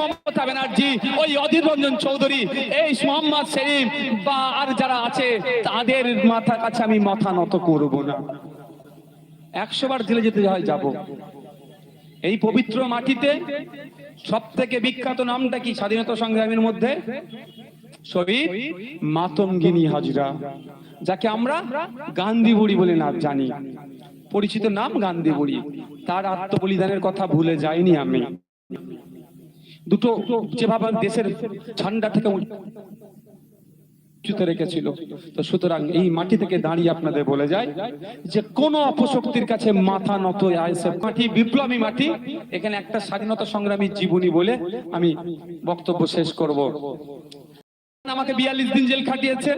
মমতা ব্যানার্জি, ওই অধীর রঞ্জন চৌধুরী, এই মোহাম্মদ সেলিম বা আর যারা আছে, তাদের কাছে আমি মাথা নত করব না। একশো বার জেলে যেতে হয়, যাব। এই পবিত্র মাটিতে সব থেকে বিখ্যাত নামটা কি স্বাধীনতা সংগ্রামের মধ্যে? শহীদ মাতঙ্গিনী হাজরা, যাকে আমরা গান্ধী বুড়ি বলে নাম জানি। পরিচিত নাম গান্ধী বুড়ি তার আত্মবলিদানের কথা ভুলে যাইনি আমি। দুটো যেভাবে দেশের ঠান্ডা থেকে উঁচুতে রেখেছিল, তো সুতরাং এই মাটি থেকে দাঁড়িয়ে আপনাদের বলে যায় যে কোন অপশক্তির কাছে মাথা নত মাটি বিপ্লবী মাটি, এখানে একটা স্বাধীনতা সংগ্রামী জীবনী বলে আমি বক্তব্য শেষ করব। আমাকে বিয়াল্লিশ দিন জেল খাটিয়েছে,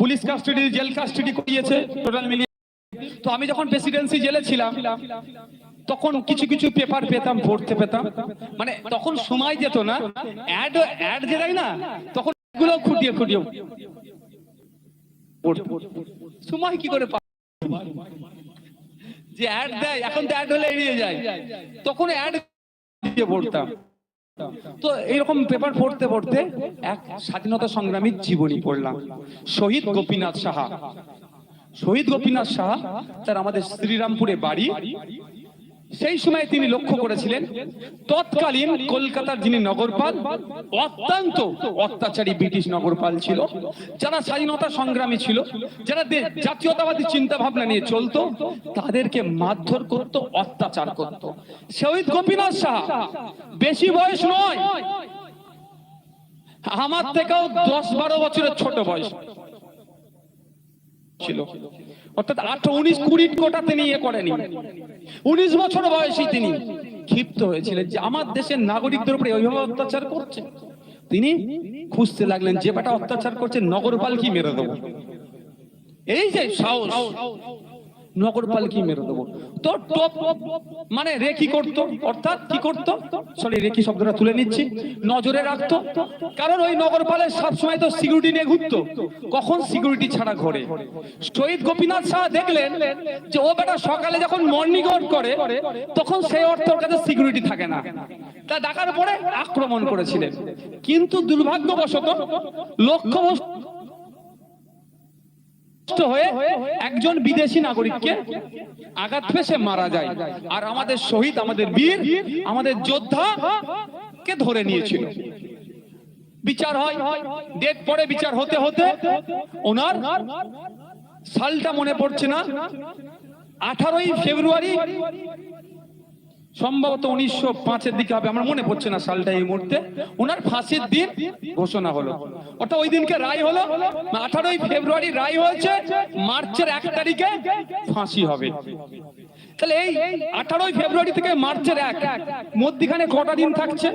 পুলিশ কাস্টাডি, জেল কাস্টাডি করিয়েছে, টোটাল মিলিয়ে। তো আমি যখন প্রেসিডেন্সি জেলে ছিলাম তখন কিছু কিছু পেপার পেতাম, পড়তে পেতাম। মানে তখন সময় যেত না। অ্যাড অ্যাড যে না, তখনগুলো খুঁটিয়ে খুঁটিয়ে। সময় কি করে যে অ্যাড দেয়, এখন তো অ্যাড হলে এড়িয়ে যায়। তখন অ্যাড দিয়ে পড়তাম। তো এরকম পেপার পড়তে পড়তে এক স্বাধীনতা সংগ্রামীর জীবনী পড়লাম। শহীদ গোপীনাথ সাহা। শহীদ গোপীনাথ সাহা, তার আমাদের শ্রীরামপুরে বাড়ি। সেই সময় তিনি লক্ষ্য করেছিলেন, তৎকালীন কলকাতার যিনি নগরপাল, অত্যন্ত অত্যাচারী ব্রিটিশ নগরপাল ছিল, যারা স্বাধীনতা সংগ্রামী ছিল, যারা জাতীয়তাবাদী চিন্তা ভাবনা নিয়ে চলতো, তাদেরকে মারধর করত, অত্যাচার করত। শহীদ গোপীনাথ সাহা, বেশি বয়স নয়, আমার থেকেও দশ বারো বছরের ছোট বয়স ছিল। অর্থাৎ আঠারো উনিশ কুড়ি কোটা তিনি ইয়ে করেনি উনিশ বছর বয়সী তিনি। ক্ষিপ্ত হয়েছিলেন যে আমার দেশের নাগরিকদের উপরে ওইভাবে অত্যাচার করছে। তিনি খুঁজতে লাগলেন, যে বেটা অত্যাচার করছে, নগরপাল কি মেরে দেবো? এই যে সাহস। নগরপাল কি মেরে দেবো? তো টপ মানে করত? অর্থাৎ কি করত? সরি শব্দটা তুলে নিচ্ছি। নজরে রাখতো। কারণ ওই নগরপালের তো সিকিউরিটি নিয়ে ঘুরতো। কখন সিকিউরিটি ছাড়া ঘরে? শহীদ গোপীনাথ শাহ দেখলেন যে ও বেটা সকালে যখন মর্নিং ওয়াক করে, তখন সেই অর্থ ওর কাছে সিকিউরিটি থাকে না। তা ডাকার পরে আক্রমণ করেছিলেন। কিন্তু দুর্ভাগ্যবশত লক্ষ্য নষ্ট হয়ে একজন বিদেশি নাগরিককে আঘাত পেয়ে মারা যায়। আর আমাদের শহীদ, আমাদের বীর, আমাদের যোদ্ধা কে ধরে নিয়েছিল। বিচার হয়, ডেট পরে বিচার হতে হতে ওনার সালটা মনে পড়ছে না। আঠারোই ফেব্রুয়ারি সম্ভবত উনিশশো পাঁচের দিকে হবে, আমার মনে পড়ছে না সালটা এই মুহূর্তে। ওনার ফাঁসির দিন ঘোষণা হলো। অর্থাৎ ওই দিনকে রায় হলো আঠারোই ফেব্রুয়ারি রায় হয়েছে, মার্চের এক তারিখে ফাঁসি হবে। তাহলে এই আঠারোই ফেব্রুয়ারি থেকে মার্চের এক, মধ্যখানে কটা দিন থাকছে?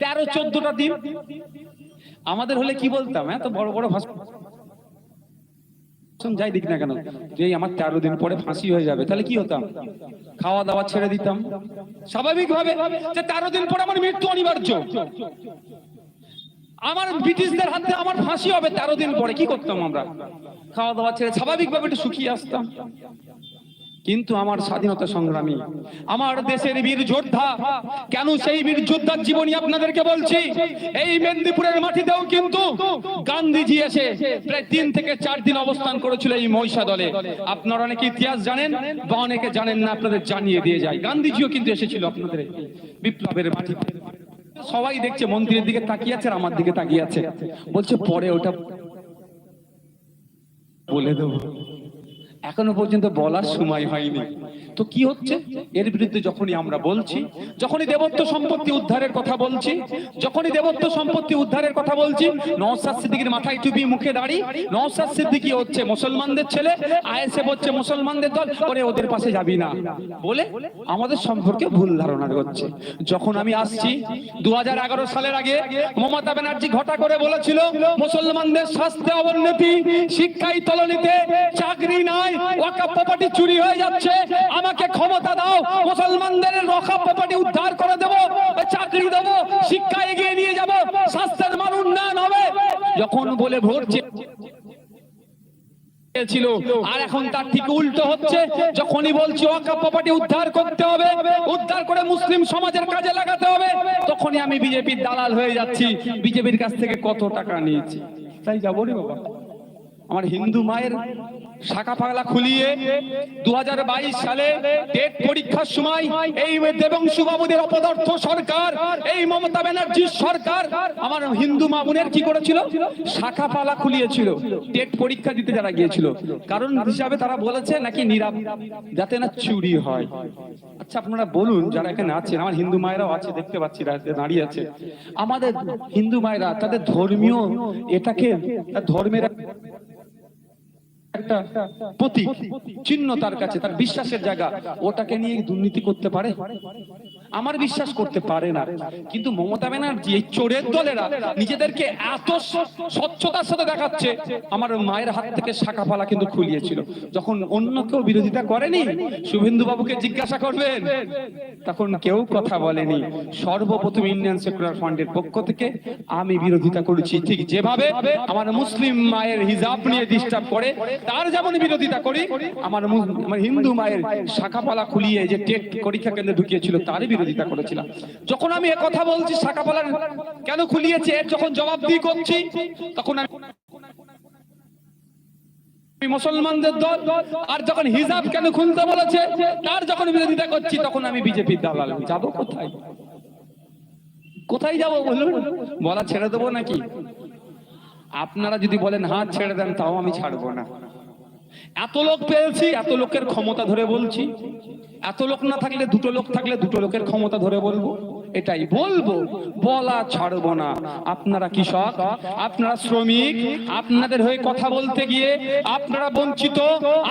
তেরো, চোদ্দটা দিন। আমাদের হলে কি বলতাম হ্যাঁ? তো বড় বড় ভাষণ যাই দিক না কেন যে আমার তেরো দিন পরে ফাঁসি হয়ে যাবে, তাহলে কি হতাম? খাওয়া দাওয়া ছেড়ে দিতাম। স্বাভাবিক ভাবে যে তেরো দিন পরে আমার মৃত্যু অনিবার্য। আমার ব্রিটিশদের হাতে আমার ফাঁসি হবে তেরো দিন পরে, কি করতাম আমরা? খাওয়া দাওয়া ছেড়ে স্বাভাবিক ভাবে একটু শুকিয়ে আসতাম। কিন্তু আমার স্বাধীনতা সংগ্রামী, আমার দেশের বীর যোদ্ধা, কেন সেই বীর যোদ্ধার জীবনী আপনাদেরকে বলছি? এই মেদিনীপুরের মাটিতেও কিন্তু গান্ধীজি এসে প্রায় তিন থেকে চার দিন অবস্থান করেছিল এই মহিষা দলে আপনারা অনেকে ইতিহাস জানেন বা অনেকে জানেন না, আপনাদের জানিয়ে দিয়ে যায় গান্ধীজিও কিন্তু এসেছিল আপনাদের বিপ্লবের মাটিতে। সবাই দেখছে, মন্দিরের দিকে তাকিয়ে আছে আর আমার দিকে তাকিয়ে আছে। বলছে, পরে ওটা বলে দেবো। এখনও পর্যন্ত বলার সময় হয়নি। তো কি হচ্ছে? এর বিরুদ্ধে যখনই আমরা বলছি, যখনই দেবত্ব সম্পত্তি উদ্ধারের কথা বলছি, যখনই দেবত্ব সম্পত্তি উদ্ধারের কথা বলছি নওসাদ সিদ্দিকীর মাথায় টুপি মুখে দাঁড়ি নওসাদ সিদ্দিকী হচ্ছে মুসলমানদের ছেলে, আইএসএফ হচ্ছে মুসলমানদের দল, ওরে ওদের পাশে যাবি না। বলে আমাদের সম্পর্কে ভুল ধারণা করছে যখন আমি আসছি দু হাজার এগারো সালের আগে মমতা ব্যানার্জি ঘটা করে বলেছিল, মুসলমানদের স্বাস্থ্যে অবনতি, শিক্ষায় তলনিতে চাকরি নাই ওয়াকাপ প্রপার্টি চুরি হয়ে যাচ্ছে। আমাকে ক্ষমতা দাও। মুসলমানদের প্রপার্টি উদ্ধার করে দেব, চাকরি দেব, শিক্ষা এগিয়ে নিয়ে যাব। স্বাস্থ্যের মান উন্নয়ন হবে। যখন বলে ছিল আর এখন তার ঠিক উল্টো হচ্ছে। যখনই বলছি ওয়াকাফ প্রপার্টি উদ্ধার করতে হবে, উদ্ধার করে মুসলিম সমাজের কাজে লাগাতে হবে, তখনই আমি বিজেপির দালাল হয়ে যাচ্ছি। বিজেপির কাছ থেকে কত টাকা নিয়েছি? তাই যাব বাবা। আমার হিন্দু মায়ের শাখা পাগলা খুলিয়ে দু হাজার বাইশ সালে টেট পরীক্ষার সময় এই দেবংশু বাবুদের অপদার্থ সরকার, এই মমতা ব্যানার্জির সরকার আমার হিন্দু মা বোনের কি করেছিল? শাখা পালা খুলিয়েছিল টেট পরীক্ষা দিতে যারা গিয়েছিল। কারণ হিসাবে তারা বলেছে নাকি নিরাপ যাতে না চুরি হয়। আচ্ছা আপনারা বলুন, যারা এখানে আছেন, আমার হিন্দু মায়েরাও আছে, দেখতে পাচ্ছি দাঁড়িয়ে আছে। আমাদের হিন্দু মায়েরা, তাদের ধর্মীয় এটাকে ধর্মের একটা প্রতীক চিহ্ন তার কাছে তার বিশ্বাসের জায়গা ওটাকে নিয়ে দুর্নীতি করতে পারে? আমার বিশ্বাস করতে পারে না। কিন্তু মমতা ব্যানার্জি এই চোরের দলেরা নিজেদেরকে এত স্বচ্ছতার সাথে দেখাচ্ছে। আমার মায়ের হাত থেকে শাখা পালা কিন্তু খুলিয়েছিল। যখন অন্য কেউ বিরোধিতা করেনি শুভেন্দু বাবুকে জিজ্ঞাসা করবেন, তখন কেউ কথা বলেনি। সর্বপ্রথম ইন্ডিয়ান সেকুলার ফান্ডের পক্ষ থেকে আমি বিরোধিতা করেছি ঠিক যেভাবে আমার মুসলিম মায়ের হিজাব নিয়ে ডিস্টার্ব করে, তার যেমন বিরোধিতা করি, আমার হিন্দু মায়ের শাখাপালা খুলিয়ে যে টেট পরীক্ষা কেন্দ্রে ঢুকিয়েছিল তার বিরোধিতা করেছিলাম। যখন আমি কথা বলছি শাখাপালা কেন খুলিয়েছে, এর যখন জবাবদিহি করছি, তখন মুসলমানদের দল, আর যখন হিজাব কেন খুলতে বলেছে, তার যখন বিরোধিতা করছি, তখন আমি বিজেপির দালাল। যাব কোথায়? কোথায় যাব বলুন? বলা ছেড়ে দেবো নাকি? আপনারা যদি বলেন হাত ছেড়ে দেন, তাও আমি ছাড়বো না। এত লোক পেয়েছি, এত লোকের ক্ষমতা ধরে বলছি। এত লোক না থাকলে দুটো লোক থাকলে দুটো লোকের ক্ষমতা ধরে বলব। এটাই বলব, বলা ছাড়বো না। আপনারা কৃষক, আপনারা শ্রমিক, আপনাদের হয়ে কথা বলতে গিয়ে আপনারা বঞ্চিত,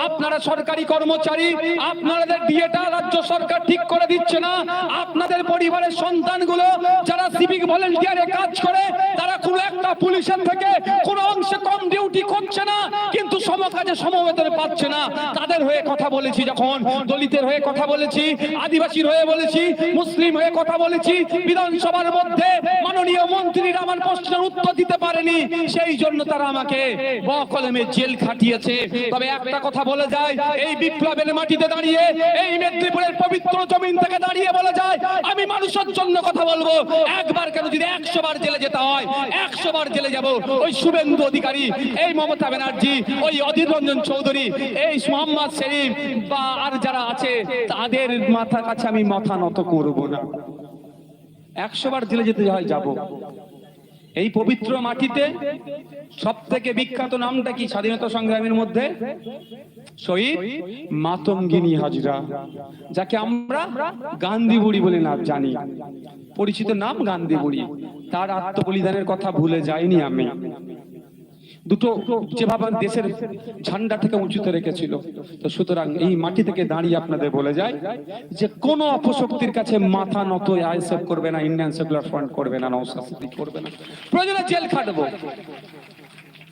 আপনারা সরকারি কর্মচারী, আপনাদের বিয়েটা রাজ্য সরকার ঠিক করে দিচ্ছে না। আপনাদের পরিবারের সন্তানগুলো যারা সিভিক ভলেন্টিয়ারে কাজ করে, তারা কোনো একটা পুলিশের থেকে কোনো অংশে কম ডিউটি করছে না, কিন্তু সমকাজে সমবেতন পাচ্ছে না। তাদের হয়ে কথা বলেছি যখন, দলিতের হয়ে কথা বলেছি, আদিবাসীর হয়ে বলেছি, মুসলিম হয়ে কথা বলেছি বিধানসভার মধ্যে মাননীয় মন্ত্রীরা আমার প্রশ্নের উত্তর দিতে পারেনি। সেই জন্য তারা আমাকে বকলমে জেল খাটিয়েছে। তবে একটা কথা বলে যায়, এই বিপ্লবের মাটিতে দাঁড়িয়ে, এই মেদিনীপুরের পবিত্র জমিন থেকে দাঁড়িয়ে বলে যায়, আমি মানুষের জন্য কথা বলব। একবার কেন যদি একশো বার জেলে যেতে হয়, একশো বার জেলে যাব। ওই শুভেন্দু অধিকারী, এই মমতা ব্যানার্জি, ওই অধীর রঞ্জন চৌধুরী, এই মোহাম্মদ শরীফ বা আর যারা আছে, তাদের মাথা কাছে আমি মাথা নত করব না। একশো বার জেলে যেতে হয়, যাব। এই পবিত্র মাটিতে সব থেকে বিখ্যাত নামটা কি স্বাধীনতা সংগ্রামের মধ্যে? শহীদ মাতঙ্গিনী হাজরা, যাকে আমরা গান্ধী বুড়ি বলে নাম জানি। পরিচিত নাম গান্ধী বুড়ি তার আত্মবলিদানের কথা ভুলে যাইনি আমি। দুটো যেভাবে দেশের ঝান্ডা থেকে উঁচুতে রেখেছিল। তো সুতরাং এই মাটি থেকে দাঁড়িয়ে আপনাদের বলে যায় যে কোন অপশক্তির কাছে মাথা নত আইএসএফ করবে না, ইন্ডিয়ান সেকুলার ফ্রন্ট করবে না সিদ্দিক করবে না। প্রয়োজনে জেল খাটবো।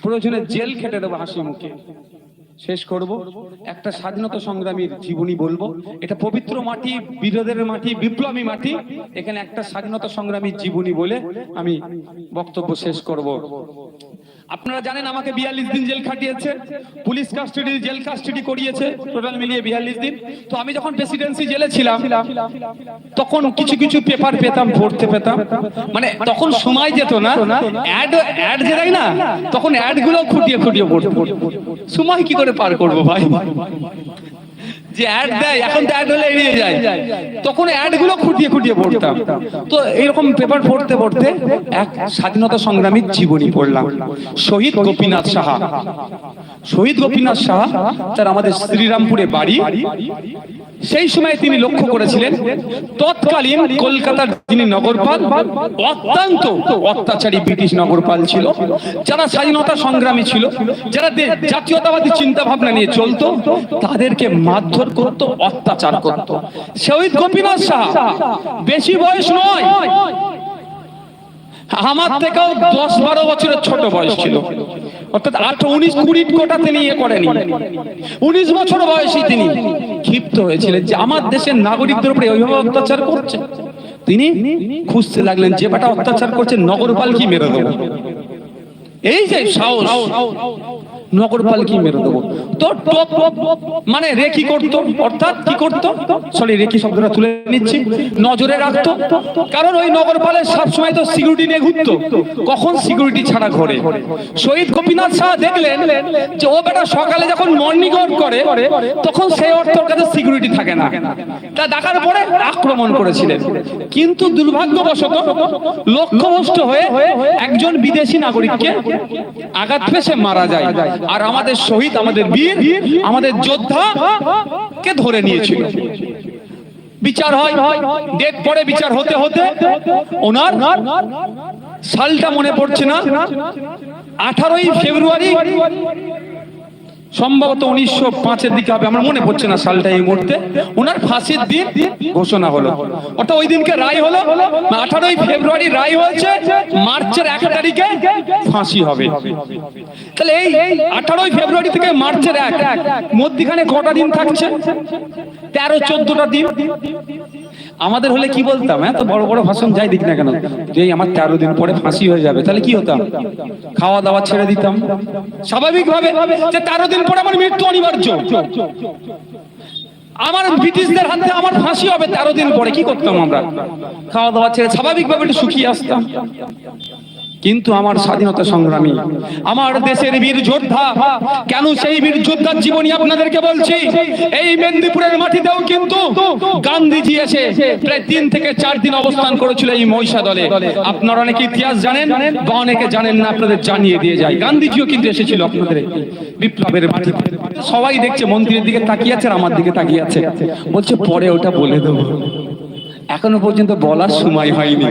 প্রয়োজনে জেল খেটে দেবো হাসি মুখে। শেষ করব। একটা স্বাধীনতা সংগ্রামীর জীবনী বলব। এটা পবিত্র মাটি, বিরোধের মাটি, বিপ্লবী মাটি। এখানে একটা স্বাধীনতা সংগ্রামীর জীবনী বলে আমি বক্তব্য শেষ করব। আপনারা জানেন আমাকে বিয়াল্লিশ দিন জেল খাটিয়েছে, পুলিশ কাস্টডি জেল কাস্টডি করিয়েছে, টোটাল মিলিয়ে বিয়াল্লিশ দিন। তো আমি যখন প্রেসিডেন্সি জেলে ছিলাম, তখন কিছু কিছু পেপার পেতাম, পড়তে পেতাম। মানে তখন সময় যেত না অ্যাড অ্যাড যে না, তখন অ্যাডগুলো খুঁটিয়ে খুঁটিয়ে পড়তে। সময় কি করে পার করব ভাই? যে অ্যাড দেয় এখন তো অ্যাড হলে এড়িয়ে যায়। তখন অ্যাডগুলো খুঁটিয়ে খুঁটিয়ে পড়তাম। তো এরকম পেপার পড়তে পড়তে এক স্বাধীনতা সংগ্রামীর জীবনী পড়লাম। শহীদ গোপীনাথ সাহা। শহীদ গোপীনাথ সাহা তার আমাদের শ্রীরামপুরে বাড়ি। সেই সময় তিনি লক্ষ্য করেছিলেন, তৎকালীন কলকাতার যিনি নগরপাল, অত্যন্ত অত্যাচারী ব্রিটিশ নগরপাল ছিল, যারা স্বাধীনতা সংগ্রামী ছিল, যারা জাতীয়তাবাদী চিন্তা ভাবনা নিয়ে চলতো, তাদেরকে মারধর করত, অত্যাচার করত। শহীদ গোপীনাথ সাহা, বেশি বয়স নয়, আমার থেকেও দশ বারো বছরের ছোট বয়স ছিল। অর্থাৎ আঠারো উনিশ কুড়ি কোটা তিনি ইয়ে করেনি উনিশ বছর বয়সী তিনি। ক্ষিপ্ত হয়েছিলেন যে আমার দেশের নাগরিকদের উপরে ওইভাবে অত্যাচার করছে। তিনি খুঁজতে লাগলেন যে বেটা অত্যাচার করছে, নগরপাল কি মেরে দেবো? এই যে সাহস মেরে দেবো। তো টপ মানে রে কি করতো, অর্থাৎ কি করতো? সরি রেখি শব্দটা তুলে নিচ্ছি। নজরে রাখতো। কারণ ওই সবসময় তো সিকিউরিটি নিয়ে ঘুরতো। কখন সিকিউরিটি ছাড়া ঘরে? শহীদ গোপীনাথ শাহ দেখলেন যে ও বেটা সকালে যখন মর্নিং ওয়াক করে, তখন সেই অর্থের কাছে সিকিউরিটি থাকে না। তা ডাকার পরে আক্রমণ করেছিলেন। কিন্তু দুর্ভাগ্যবশত, লক্ষ্যভ্রষ্ট হয়ে একজন বিদেশি নাগরিককে আঘাত সে মারা যায়। আর আমাদের শহীদ, আমাদের বীর, আমাদের যোদ্ধা কে ধরে নিয়েছিল? বিচার হয়, ডেট পরে বিচার হতে হতে ওনার সালটা মনে পড়ছে না। আঠারোই ফেব্রুয়ারি সম্ভবত উনিশশো পাঁচের দিকে হবে, আমার মনে পড়ছে না সালটা এই মুহূর্তে। ওনার ফাঁসির দিন ঘোষণা হলো। অর্থাৎ ওই দিনকে রায় হলো আঠারোই ফেব্রুয়ারি রায় হয়েছে, মার্চের এক তারিখে ফাঁসি হবে। তাহলে এই আঠারোই ফেব্রুয়ারি থেকে মার্চের এক কটা দিন থাকছে? তেরো, চোদ্দটা দিন। আমাদের হলে কি বলতাম এত বড় বড় ভাষণ যাই দিক না কেন, যে আমার তেরো দিন পরে ফাঁসি হয়ে যাবে, তাহলে কি হতাম? খাওয়া দাওয়া ছেড়ে দিতাম। স্বাভাবিক ভাবে যে তেরো দিন পরে আমার মৃত্যু অনিবার্য। আমার ব্রিটিশদের হাতে আমার ফাঁসি হবে তেরো দিন পরে, কি করতাম আমরা? খাওয়া দাওয়া ছেড়ে স্বাভাবিক ভাবে একটু শুকিয়ে আসতাম। কিন্তু আমার স্বাধীনতা সংগ্রামী, আমার দেশের বীর যোদ্ধা, কেন সেই বীর যোদ্ধার জীবনী আপনাদেরকে বলছি? এই মেদিনীপুরের মাটিতেও কিন্তু গান্ধীজি এসে প্রায় তিন থেকে চার দিন অবস্থান করেছিল এই মহিষা দলে আপনারা অনেকে ইতিহাস জানেন, বা অনেকে জানেন না, আপনাদের জানিয়ে দিয়ে যায়। গান্ধীজিও কিন্তু এসেছিল আপনাদের বিপ্লবের মাটিতে। সবাই দেখছে, মন্ত্রীর দিকে তাকিয়ে আছে আর আমার দিকে তাকিয়ে আছে। বলছে, পরে ওটা বলে দেবো। এখনও পর্যন্ত বলার সময় হয়নি।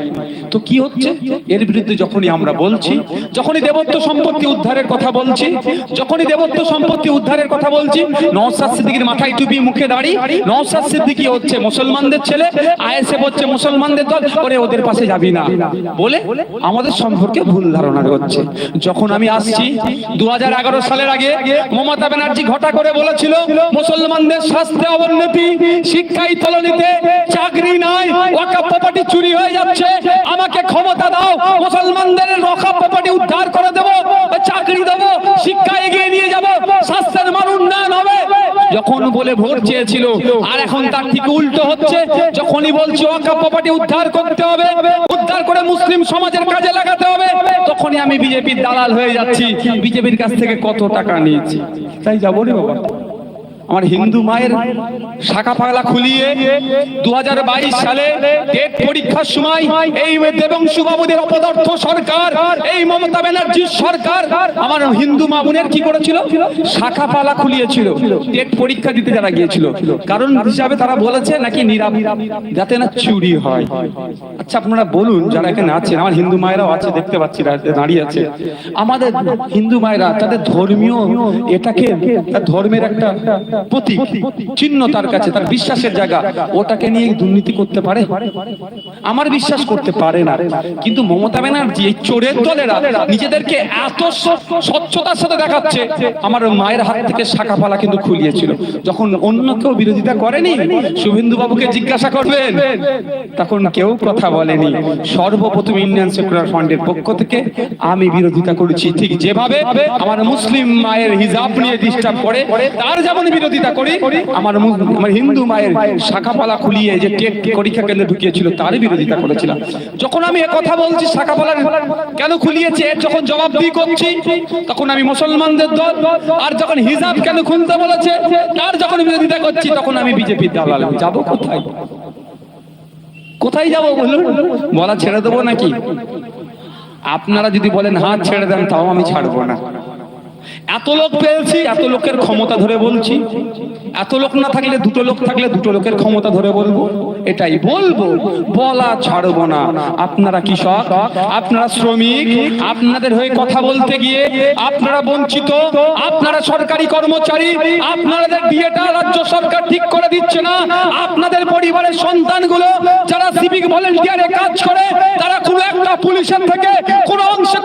তো কি হচ্ছে? এর বিরুদ্ধে যখনই আমরা বলছি, যখনই দেবত্ব সম্পত্তি উদ্ধারের কথা বলছি, যখনই দেবত্ব সম্পত্তি উদ্ধারের কথা বলছি নওসাদ সিদ্দিকির মাথায় টুপি মুখে দাড়ি নওসাদ সিদ্দিকি হচ্ছে মুসলমানদের ছেলে আইএসএফ হচ্ছে মুসলমানদের দল করে ওদের পাশে যাবি না। বলে আমাদের সম্পর্কে ভুল ধারণা হচ্ছে। যখন আমি আসছি দু হাজার এগারো সালের আগে মমতা ব্যানার্জি ঘটা করে বলেছিল, মুসলমানদের স্বাস্থ্যে অবনতি শিক্ষায় তলনিতে চাকরি নাই। ওয়াকাফ প্রপার্টি চুরি হয়ে যাচ্ছে। আমাকে ক্ষমতা দাও, মুসলমানদের ওয়াকাফ প্রপার্টি উদ্ধার করে দেব, চাকরি দেব, শিক্ষা এগিয়ে নিয়ে যাব, স্বাস্থ্যের মান উন্নয়ন হবে। যখন বলে ভোট চেয়েছিল, আর এখন তার ঠিক উল্টো হচ্ছে, যখনই বলছে ওয়াকাফ প্রপার্টি উদ্ধার করতে হবে, উদ্ধার করে মুসলিম সমাজের কাজে লাগাতে হবে, তখনই আমি বিজেপির দালাল হয়ে যাচ্ছি। বিজেপির কাছ থেকে কত টাকা নিয়েছি? তাই যাব বাবা। আমার হিন্দু মায়ের শাখা পাগলা খুলিয়ে দু হাজার বাইশ সালে টেট পরীক্ষার সময় এই দেবংশু বাবুদের অপদার্থ সরকার, এই মমতা ব্যানার্জির সরকার আমার হিন্দু মা বোনের কি করেছিল? শাখা পালা খুলিয়েছিল টেট পরীক্ষা দিতে যারা গিয়েছিল। কারণ হিসাবে তারা বলেছে নাকি নিরাপ যাতে না চুরি হয়। আচ্ছা আপনারা বলুন, যারা এখানে আছেন, আমার হিন্দু মায়েরাও আছে, দেখতে পাচ্ছি দাঁড়িয়ে আছে। আমাদের হিন্দু মায়েরা, তাদের ধর্মীয় এটাকে ধর্মের একটা প্রতীক, চিহ্ন তার কাছে, তার বিশ্বাসের জায়গা। ওটাকে নিয়ে দুর্নীতি করতে পারে? আমার বিশ্বাস করতে পারে না। কিন্তু মমতা ব্যানার্জি এই চোরের দলেরা নিজেদেরকে এত স্বচ্ছতার সাথে দেখাচ্ছে। আমার মায়ের হাত থেকে শাখা পালা কিন্তু খুলিয়েছিল। যখন অন্য কেউ বিরোধিতা করেনি শুভেন্দু বাবুকে জিজ্ঞাসা করবেন, তখন কেউ কথা বলেনি। সর্বপ্রথম ইন্ডিয়ান সেকুলার ফান্ডের পক্ষ থেকে আমি বিরোধিতা করেছি। ঠিক যেভাবে আমার মুসলিম মায়ের হিজাব নিয়ে ডিস্টার্ব করে, তার যেমন বিরোধিতা করি, আমার আমার হিন্দু মায়ের শাখাপালা খুলিয়ে যে টেট পরীক্ষা কেন্দ্রে ঢুকিয়েছিল, তারই বিরোধিতা করেছিলাম। যখন আমি কথা বলছি, শাখাপালার কেন খুলিয়েছে যখন জবাবদিহি করছি, তখন আমি মুসলমানদের দল, আর যখন হিজাব কেন খুলতে বলেছে, তার যখন বিরোধিতা করছি, তখন আমি বিজেপির দালাল যাব কোথায়? কোথায় যাব বলুন? বলা ছেড়ে দেবো নাকি? আপনারা যদি বলেন হাত ছেড়ে দেন, তাও আমি ছাড়বো না। এত লোক পেয়েছি, এত লোকের ক্ষমতা ধরে বলছি। এত লোক না থাকলে দুটো লোক থাকলে দুটো লোকের ক্ষমতা ধরে বলব। এটাই বলব, বলা ছাড়বো না। আপনারা কৃষক, আপনারা শ্রমিক, আপনাদের হয়ে কথা বলতে গিয়ে আপনারা বঞ্চিত, আপনারা সরকারি কর্মচারী, আপনাদের বিয়েটা রাজ্য সরকার ঠিক করে দিচ্ছে না। আপনাদের পরিবারের সন্তানগুলো যারা সিভিক ভলেন্টিয়ারে কাজ করে, তারা কোনো একটা পুলিশের থেকে কোনো অংশে